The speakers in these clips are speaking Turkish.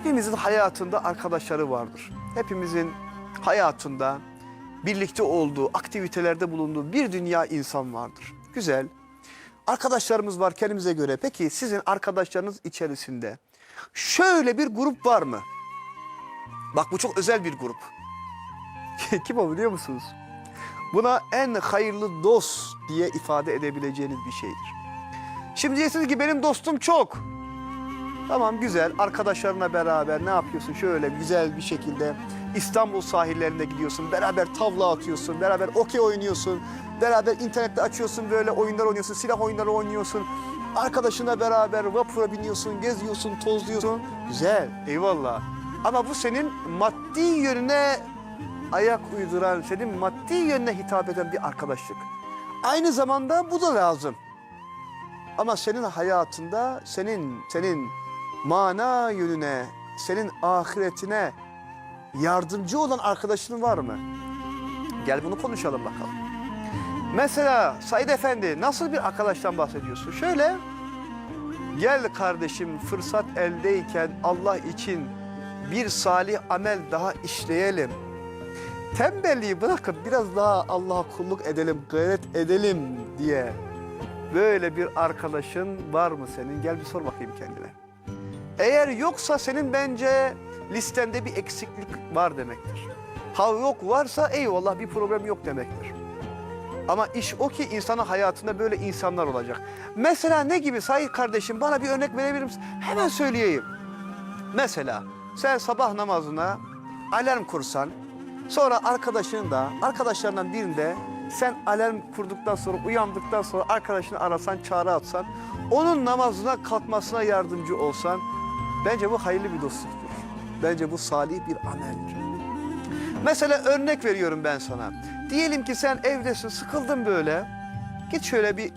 Hepimizin hayatında arkadaşları vardır. Hepimizin hayatında birlikte olduğu, aktivitelerde bulunduğu bir dünya insan vardır. Güzel. Arkadaşlarımız var kendimize göre. Peki sizin arkadaşlarınız içerisinde şöyle bir grup var mı? Bak bu çok özel bir grup. Kim o biliyor musunuz? Buna en hayırlı dost diye ifade edebileceğiniz bir şeydir. Şimdi diyeceksiniz ki benim dostum çok. Tamam güzel. Arkadaşlarına beraber ne yapıyorsun? Şöyle güzel bir şekilde İstanbul sahillerinde gidiyorsun. Beraber tavla atıyorsun. Beraber okey oynuyorsun. Beraber internette açıyorsun böyle oyunlar oynuyorsun silah oyunları oynuyorsun. Arkadaşına beraber vapura biniyorsun geziyorsun tozluyorsun. Güzel. Eyvallah. Ama bu senin maddi yönüne ayak uyduran senin maddi yönüne hitap eden bir arkadaşlık. Aynı zamanda bu da lazım. Ama senin hayatında senin senin mana yönüne, senin ahiretine yardımcı olan arkadaşın var mı? Gel bunu konuşalım bakalım. Mesela Said Efendi nasıl bir arkadaştan bahsediyorsun? Şöyle gel kardeşim fırsat eldeyken Allah için bir salih amel daha işleyelim. Tembelliği bırakıp biraz daha Allah'a kulluk edelim, gayret edelim diye böyle bir arkadaşın var mı senin? Gel bir sor bakayım kendine. Eğer yoksa senin bence listende bir eksiklik var demektir. Ha yok varsa eyvallah bir problem yok demektir. Ama iş o ki insanın hayatında böyle insanlar olacak. Mesela ne gibi Sayın kardeşim bana bir örnek verebilir misin? Hemen söyleyeyim. Mesela sen sabah namazına alarm kursan, sonra arkadaşın da arkadaşlarından birinde sen alarm kurduktan sonra uyandıktan sonra arkadaşını arasan, çağrı atsan, onun namazına kalkmasına yardımcı olsan bence bu hayırlı bir dostluktur. Bence bu salih bir ameldir. Mesela örnek veriyorum ben sana. Diyelim ki sen evdesin, sıkıldın böyle. Git şöyle bir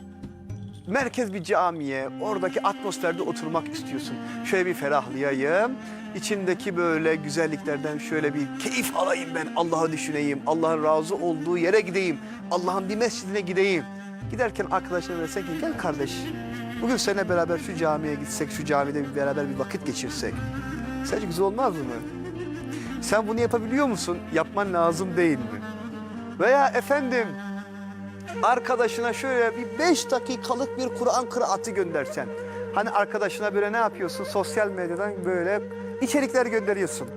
merkez bir camiye, oradaki atmosferde oturmak istiyorsun. Şöyle bir ferahlayayım. İçindeki böyle güzelliklerden şöyle bir keyif alayım ben. Allah'ı düşüneyim. Allah'ın razı olduğu yere gideyim. Allah'ın bir mescidine gideyim. Giderken arkadaşlarına desen ki gel kardeş. Bugün seninle beraber şu camiye gitsek, şu camide bir beraber bir vakit geçirsek. Sence güzel olmaz mı? Sen bunu yapabiliyor musun? Yapman lazım değil mi? Veya efendim arkadaşına şöyle bir beş dakikalık bir Kur'an kıraatı göndersen. Hani arkadaşına böyle ne yapıyorsun? Sosyal medyadan böyle içerikler gönderiyorsun.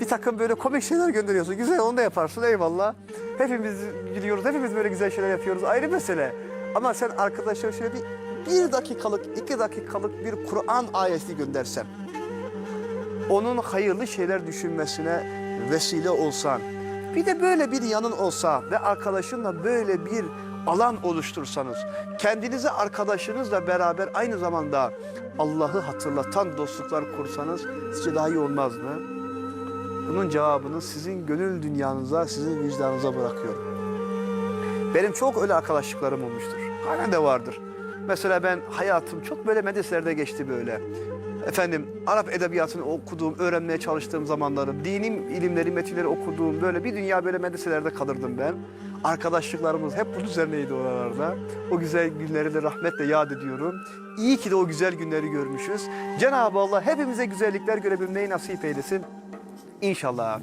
Bir takım böyle komik şeyler gönderiyorsun. Güzel onu da yaparsın eyvallah. Hepimiz biliyoruz, hepimiz böyle güzel şeyler yapıyoruz. Ayrı mesele. Ama sen arkadaşlara şöyle bir, bir dakikalık, iki dakikalık bir Kur'an ayeti göndersen. Onun hayırlı şeyler düşünmesine vesile olsan. Bir de böyle bir yanın olsa ve arkadaşınla böyle bir alan oluştursanız, kendinize arkadaşınızla beraber aynı zamanda Allah'ı hatırlatan dostluklar kursanız sizce daha iyi olmaz mı? Bunun cevabını sizin gönül dünyanıza, sizin vicdanınıza bırakıyorum. Benim çok öyle arkadaşlıklarım olmuştur. Halen de vardır. Mesela ben hayatım çok böyle medreselerde geçti böyle. Efendim Arap edebiyatını okuduğum, öğrenmeye çalıştığım zamanlarım, dinim ilimleri, metinleri okuduğum böyle bir dünya böyle medreselerde kalırdım ben. Arkadaşlıklarımız hep bunun üzerineydi oralarda. O güzel günleri de rahmetle yad ediyorum. İyi ki de o güzel günleri görmüşüz. Cenab-ı Allah hepimize güzellikler görebilmeyi nasip eylesin. İnşallah.